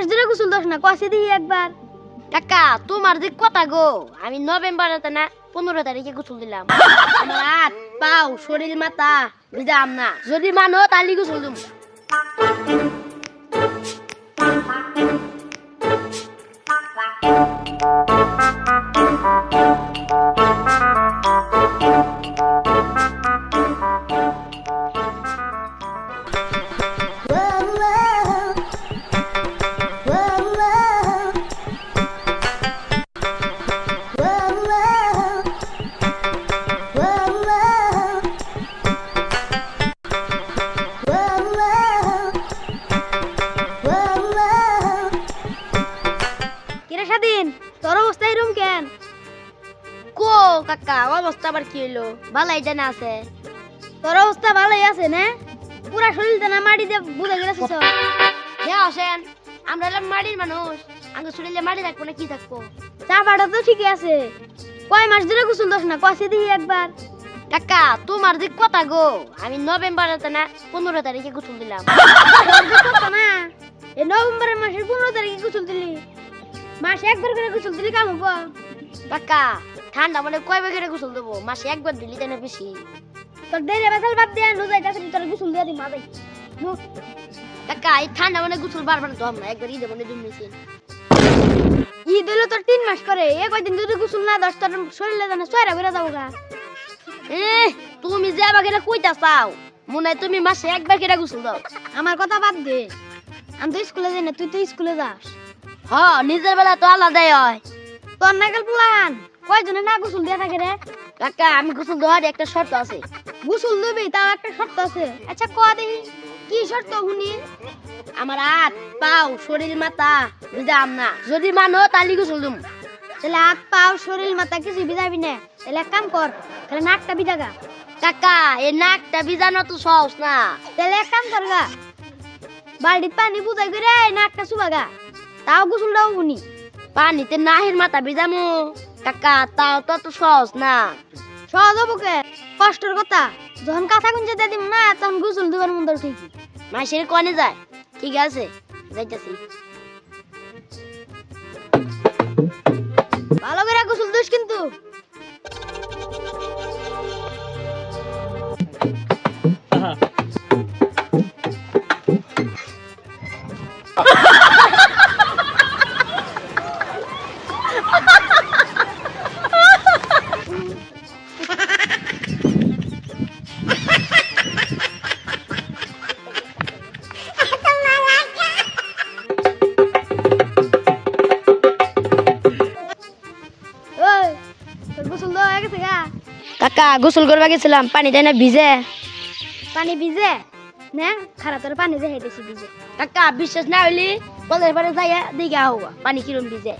মাস ধরে গোসল দোষ না কষে দিই একবার। কাকা, তোমার যে কথা গো, আমি নভেম্বর না, পনেরো তারিখে গোসল দিলাম। আমার হাত পাও, শরীর মাথা, বুঝলাম না। যদি মানো, তাহলে গোসল দিম কিরে তোর অবস্থা এরম কেন? কো কাকা অবস্থা আবার কি হইল? ভালাই জানা আছে। তোর অবস্থা ভালোই আছে না? পুরা শরীরটা না মাটি দিয়ে বুঝে গেছিস হ্যাঁ আসেন। আমরা হলাম মাটির মানুষ। আগে শরীরে মাটি থাকব না কি থাকব? চাপাটা তো ঠিকই আছে। কয় মাস ধরে গোসল দোস না? কষে দিই একবার? কাকা তোমার যে কথা গো আমি নভেম্বর না পনেরো তারিখে গোসল দিলাম। না এই নভেম্বরের মাসের পনেরো তারিখে গোসল দিলি। মাসে একবার করে গোসল দিলি কাম হব। কাকা ঠান্ডা মানে কয় বেগেরে গোসল দেবো? মাসে একবার দিলি তাই না বেশি? তোর দেরি বাদ দিয়ে রোজাই কাছে তোর গোসল দিয়ে দি মাদাই কাকা এই ঠান্ডা মানে গোসল বারবার তো আমরা একবার ঈদে মানে জন্য ঈদ হইল তোর তিন মাস করে এ কয়দিন যদি গোসল না, দশ তোর শরীরে জানে ছয়রা বেড়ে যাব গা। তুমি যে কেটা কইতা চাও, মনে হয় তুমি মাসে একবার কেটা গোসল দাও। আমার কথা বাদ দে। আমি তো স্কুলে যাই না, তুই তো স্কুলে যাস। হ, নিজের বেলা তো আলাদাই হয়। তোর নাকাল প্লান কয়জনে না গোসল দিয়ে থাকে রে? কাকা, আমি গোসল দেওয়ার একটা শর্ত আছে। গোসল দিবি, তাও একটা শর্ত আছে। আচ্ছা ক দেখি কি শর্ত শুনি? আমার হাত, পাও, শরীর, মাথা বুঝলাম না। যদি মানো তালি গোসল দিম। তাহলে হাত, পাও, শরীর, মাথা কিছু ভিজাবি না। তাহলে এক কাম কর, তাহলে নাকটা ভিজাগা কাকা এই নাকটা ভিজানো তো সহজ না। তাহলে এক কাম কর গা। বালতিত পানি বুঝাই করে নাকটা সুবাগা তাও গোসল দাও উনি পানিতে নাহের মাথা ভিজামু। কাকা তাও তো তো সহজ না। সহজ হব কে? কষ্টের কথা। যখন কাঁথা গুঞ্জে দিয়ে দিব না, তখন গোসল দিবার মন্দির ঠিকই। মাসের কনে যায়। ঠিক আছে, যাইতেছি। ভালো করে গোসল দিস কিন্তু। কাকা গোসল করবা গেছিলাম পানি দেয় না ভিজে। পানি ভিজে? না খারাপ তোর পানি হেঁটেছি ভিজে। কাকা বিশ্বাস না হইলি কলের পারে যাইয়া দিঘা হওয়া পানি কিরম ভিজে?